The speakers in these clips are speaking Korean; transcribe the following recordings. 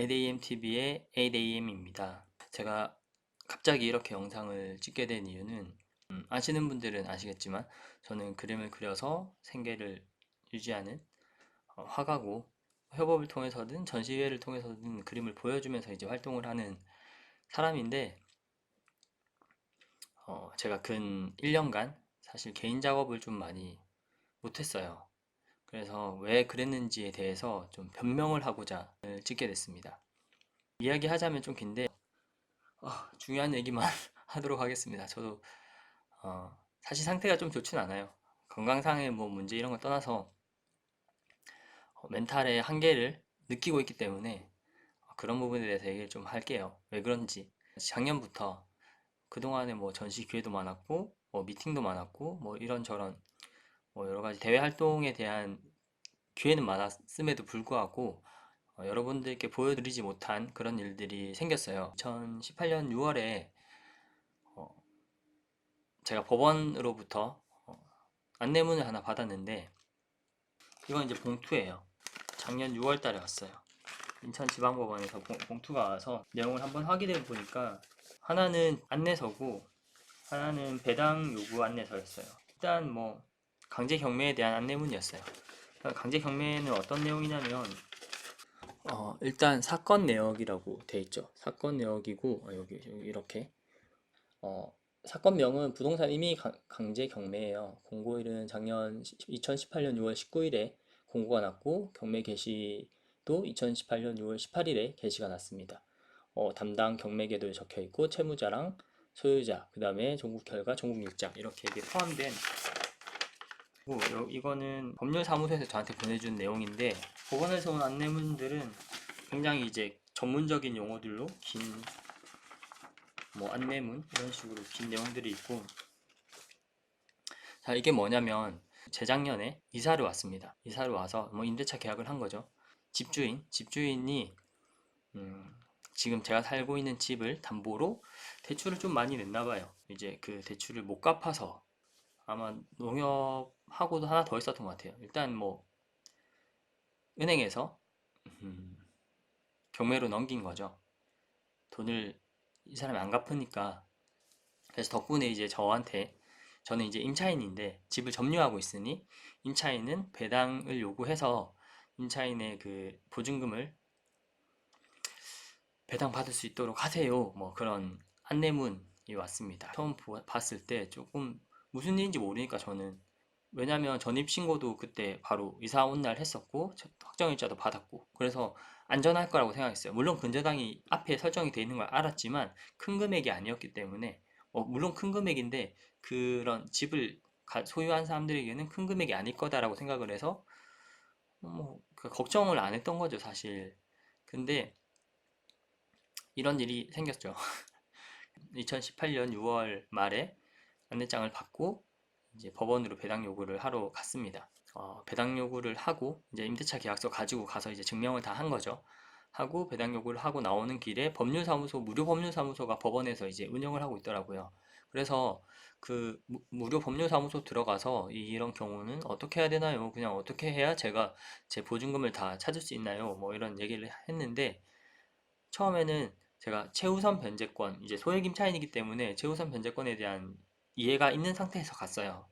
8amTV의 8am입니다. 제가 갑자기 이렇게 영상을 찍게 된 이유는 음, 아시는 분들은 아시겠지만 저는 그림을 그려서 생계를 유지하는 어, 화가고 협업을 통해서든 전시회를 통해서든 그림을 보여주면서 이제 활동을 하는 사람인데 어, 제가 근 1년간 사실 개인 작업을 좀 많이 못했어요. 그래서 왜 그랬는지에 대해서 좀 변명을 하고자 찍게 됐습니다. 이야기하자면 좀 긴데 어, 중요한 얘기만 하도록 하겠습니다. 저도 어, 사실 상태가 좀 좋진 않아요. 건강상의 뭐 문제 이런 거 떠나서 어, 멘탈의 한계를 느끼고 있기 때문에 어, 그런 부분에 대해서 얘기를 좀 할게요. 왜 그런지 작년부터 그동안에 뭐 전시 기회도 많았고 뭐 미팅도 많았고 뭐 이런저런 뭐 여러 가지 대외 활동에 대한 기회는 많았음에도 불구하고 어, 여러분들께 보여드리지 못한 그런 일들이 생겼어요. 2018년 6월에 어, 제가 법원으로부터 어, 안내문을 하나 받았는데 이건 이제 봉투예요. 작년 6월 달에 왔어요. 인천지방법원에서 봉, 봉투가 와서 내용을 한번 확인해 보니까 하나는 안내서고 하나는 배당 요구 안내서였어요. 일단 뭐 강제 경매에 대한 안내문이었어요. 그러니까 강제 경매는 어떤 내용이냐면 어, 일단 사건 내역이라고 돼 있죠. 사건 내역이고 어, 여기, 여기 이렇게 어, 사건명은 부동산 임의 강- 강제 경매예요. 공고일은 작년 2018년 6월 19일에 공고가 났고 경매 개시도 2018년 6월 18일에 개시가 났습니다. 어, 담당 경매 계도에 적혀 있고 채무자랑 소유자, 그 다음에 종국 결과, 종국 육자 이렇게 포함된 고 요- 이거는 법률사무소에서 저한테 보내준 내용인데 법원에서 온 안내문들은 굉장히 이제 전문적인 용어들로 긴 뭐 안내문 이런 식으로 긴 내용들이 있고 자 이게 뭐냐면 재작년에 이사를 왔습니다. 이사를 와서 뭐 임대차 계약을 한 거죠. 집주인 집주인이 음, 지금 제가 살고 있는 집을 담보로 대출을 좀 많이 냈나 봐요. 이제 그 대출을 못 갚아서 아마 농협 하고도 하나 더 있었던 것 같아요. 일단 뭐 은행에서 음, 경매로 넘긴 거죠. 돈을 이 사람이 안 갚으니까 그래서 덕분에 이제 저한테 저는 이제 임차인인데 집을 점유하고 있으니 임차인은 배당을 요구해서 임차인의 그 보증금을 배당 받을 수 있도록 하세요. 뭐 그런 안내문이 왔습니다. 처음 보- 봤을 때 조금 무슨 일인지 모르니까 저는 왜냐면 전입신고도 그때 바로 이사 온 날 했었고 저- 확정일자도 받았고 그래서 안전할 거라고 생각했어요. 물론 근저당이 앞에 설정이 돼 있는 걸 알았지만 큰 금액이 아니었기 때문에 어, 물론 큰 금액인데 그런 집을 가- 소유한 사람들에게는 큰 금액이 아닐 거다라고 생각을 해서 뭐그 걱정을 안 했던 거죠 사실. 근데 이런 일이 생겼죠. 2018년 6월 말에 안내장을 받고 이제 법원으로 배당 요구를 하러 갔습니다. 어, 배당 요구를 하고 이제 임대차 계약서 가지고 가서 이제 증명을 다 한 거죠. 하고 배당 요구를 하고 나오는 길에 법률사무소 무료 법률사무소가 법원에서 이제 운영을 하고 있더라고요. 그래서 그 무- 무료 법률사무소 들어가서 이- 이런 경우는 어떻게 해야 되나요? 그냥 어떻게 해야 제가 제 보증금을 다 찾을 수 있나요? 뭐 이런 얘기를 했는데 처음에는 제가 최우선 변제권, 이제 소액 임차인이기 때문에 최우선 변제권에 대한 이해가 있는 상태에서 갔어요.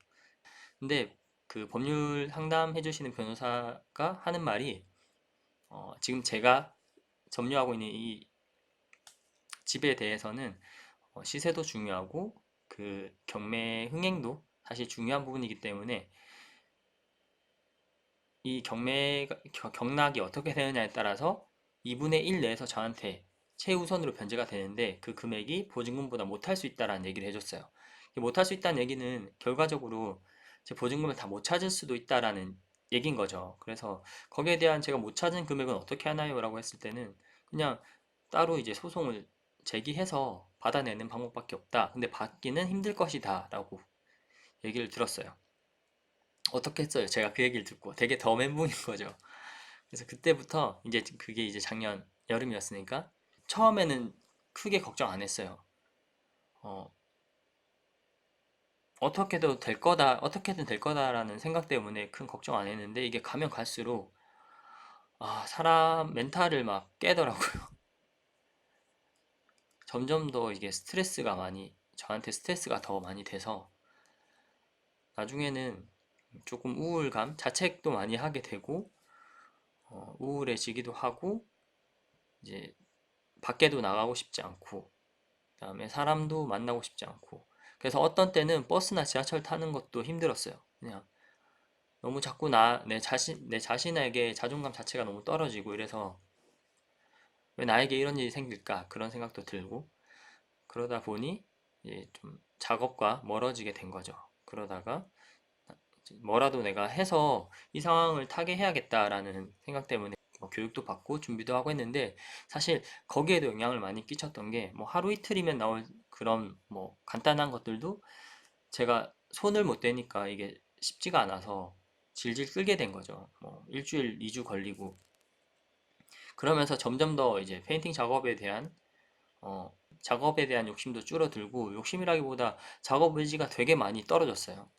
근데 그 법률 상담해 주시는 변호사가 하는 말이 어, 지금 제가 점유하고 있는 이 집에 대해서는 어, 시세도 중요하고 그 경매 흥행도 사실 중요한 부분이기 때문에 이 경매 경락이 어떻게 되느냐에 따라서 2분의 1 내에서 저한테 최우선으로 변제가 되는데 그 금액이 보증금보다 못할 수 있다라는 얘기를 해줬어요. 못할 수 있다는 얘기는 결과적으로 제 보증금을 다 못 찾을 수도 있다라는 얘기인 거죠. 그래서 거기에 대한 제가 못 찾은 금액은 어떻게 하나요? 라고 했을 때는 그냥 따로 이제 소송을 제기해서 받아내는 방법밖에 없다. 근데 받기는 힘들 것이다. 라고 얘기를 들었어요. 어떻게 했어요? 제가 그 얘기를 듣고 되게 더 멘붕인 거죠. 그래서 그때부터 이제 그게 이제 작년 여름이었으니까 처음에는 크게 걱정 안 했어요. 어, 어떻게도 될 거다, 어떻게든 될 거다라는 생각 때문에 큰 걱정 안 했는데 이게 가면 갈수록 아, 사람 멘탈을 막 깨더라고요. 점점 더 이게 스트레스가 많이, 저한테 스트레스가 더 많이 돼서 나중에는 조금 우울감, 자책도 많이 하게 되고, 어, 우울해지기도 하고, 이제 밖에도 나가고 싶지 않고, 그다음에 사람도 만나고 싶지 않고, 그래서 어떤 때는 버스나 지하철 타는 것도 힘들었어요. 그냥 너무 자꾸 나, 내 자신, 내 자신에게 자존감 자체가 너무 떨어지고 이래서 왜 나에게 이런 일이 생길까? 그런 생각도 들고 그러다 보니 좀 작업과 멀어지게 된 거죠. 그러다가 뭐라도 내가 해서 이 상황을 타게 해야겠다라는 생각 때문에 뭐 교육도 받고 준비도 하고 했는데 사실 거기에도 영향을 많이 끼쳤던 게 뭐 하루 이틀이면 나올 그런 뭐 간단한 것들도 제가 손을 못 대니까 이게 쉽지가 않아서 질질 끌게 된 거죠. 뭐 일주일, 이주 걸리고 그러면서 점점 더 이제 페인팅 작업에 대한 어, 작업에 대한 욕심도 줄어들고 욕심이라기보다 작업 의지가 되게 많이 떨어졌어요.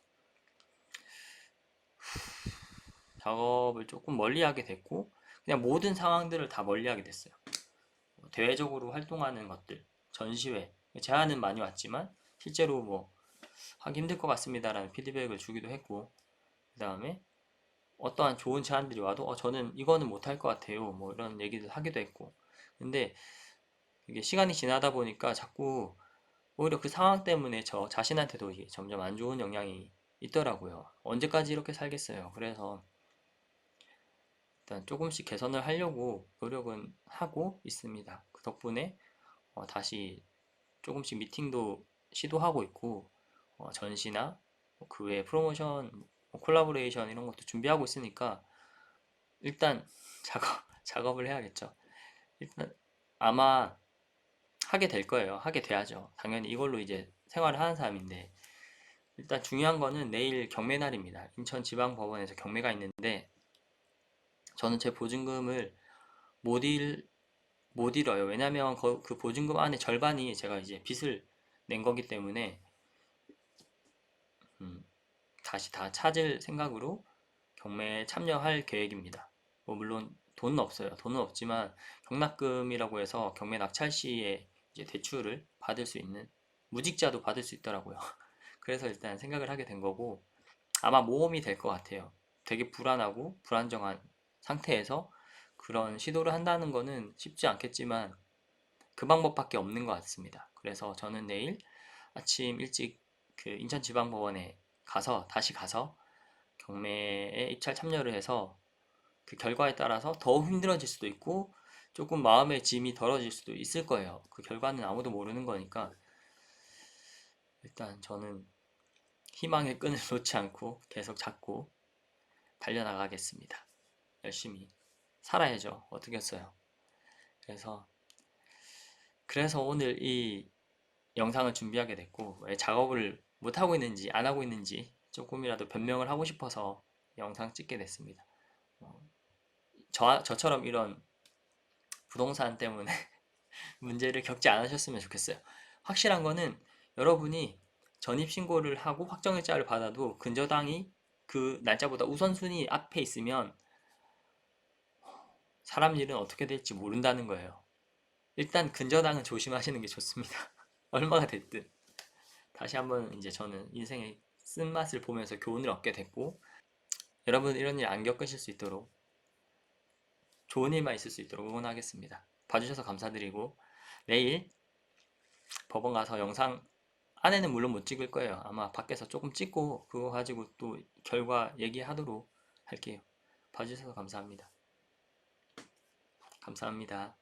작업을 조금 멀리 하게 됐고 그냥 모든 상황들을 다 멀리하게 됐어요. 뭐 대외적으로 활동하는 것들, 전시회, 제안은 많이 왔지만 실제로 뭐 하기 힘들 것 같습니다라는 피드백을 주기도 했고 그 다음에 어떠한 좋은 제안들이 와도 어, 저는 이거는 못할 것 같아요. 뭐 이런 얘기를 하기도 했고. 근데 이게 시간이 지나다 보니까 자꾸 오히려 그 상황 때문에 저 자신한테도 점점 안 좋은 영향이 있더라고요. 언제까지 이렇게 살겠어요. 그래서 일단 조금씩 개선을 하려고 노력은 하고 있습니다. 그 덕분에 어, 다시 조금씩 미팅도 시도하고 있고 어, 전시나 그 외에 프로모션 뭐 콜라보레이션 이런 것도 준비하고 있으니까 일단 작업, 작업을 해야겠죠. 일단 아마 하게 될 거예요. 하게 돼야죠. 당연히 이걸로 이제 생활을 하는 사람인데 일단 중요한 거는 내일 경매 날입니다. 인천지방법원에서 경매가 있는데 저는 제 보증금을 못 잃, 못 잃어요. 왜냐면 그, 그 보증금 안에 절반이 제가 이제 빚을 낸 거기 때문에 음, 다시 다 찾을 생각으로 경매에 참여할 계획입니다. 뭐 물론 돈은 없어요. 돈은 없지만 경납금이라고 해서 경매 낙찰 시에 이제 대출을 받을 수 있는 무직자도 받을 수 있더라고요. 그래서 일단 생각을 하게 된 거고 아마 모험이 될 것 같아요. 되게 불안하고 불안정한 상태에서 그런 시도를 한다는 거는 쉽지 않겠지만 그 방법밖에 없는 것 같습니다. 그래서 저는 내일 아침 일찍 그 인천지방법원에 가서 다시 가서 경매에 입찰 참여를 해서 그 결과에 따라서 더 힘들어질 수도 있고 조금 마음의 짐이 덜어질 수도 있을 거예요. 그 결과는 아무도 모르는 거니까 일단 저는 희망의 끈을 놓지 않고 계속 잡고 달려나가겠습니다. 열심히 살아야죠. 어떻겠어요. 그래서 그래서 오늘 이 영상을 준비하게 됐고 왜 작업을 못 하고 있는지 안 하고 있는지 조금이라도 변명을 하고 싶어서 영상 찍게 됐습니다. 어, 저, 저처럼 이런 부동산 때문에 문제를 겪지 않으셨으면 좋겠어요. 확실한 거는 여러분이 전입신고를 하고 확정일자를 받아도 근저당이 그 날짜보다 우선순위 앞에 있으면 사람 일은 어떻게 될지 모른다는 거예요. 일단 근저당은 조심하시는 게 좋습니다. 얼마가 됐든. 다시 한번 이제 저는 인생의 쓴맛을 보면서 교훈을 얻게 됐고 여러분 이런 일 안 겪으실 수 있도록 좋은 일만 있을 수 있도록 응원하겠습니다. 봐주셔서 감사드리고 내일 법원 가서 영상 안에는 물론 못 찍을 거예요. 아마 밖에서 조금 찍고 그거 가지고 또 결과 얘기하도록 할게요. 봐주셔서 감사합니다. 감사합니다.